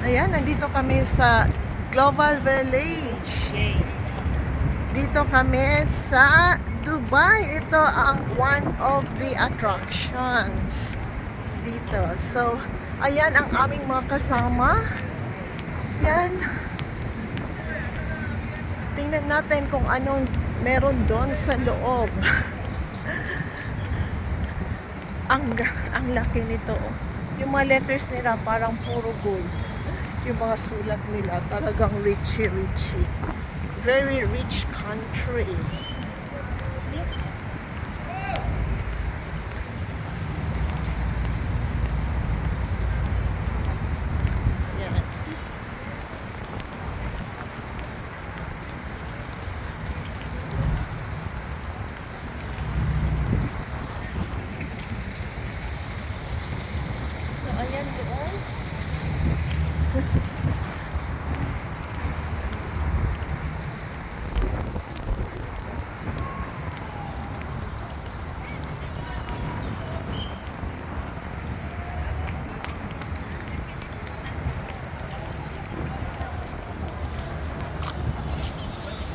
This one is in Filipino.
Ayan, nandito kami sa Global Village. Dito kami sa Dubai. Ito ang one of the attractions dito. So, ayan ang aming mga kasama. Yan. Tingnan natin kung anong meron doon sa loob. ang ang laki nito. oh. Yung mga letters nila parang puro gold. Yung mga sulat nila talagang richy richy. Very rich country. Ayan doon. Thank you.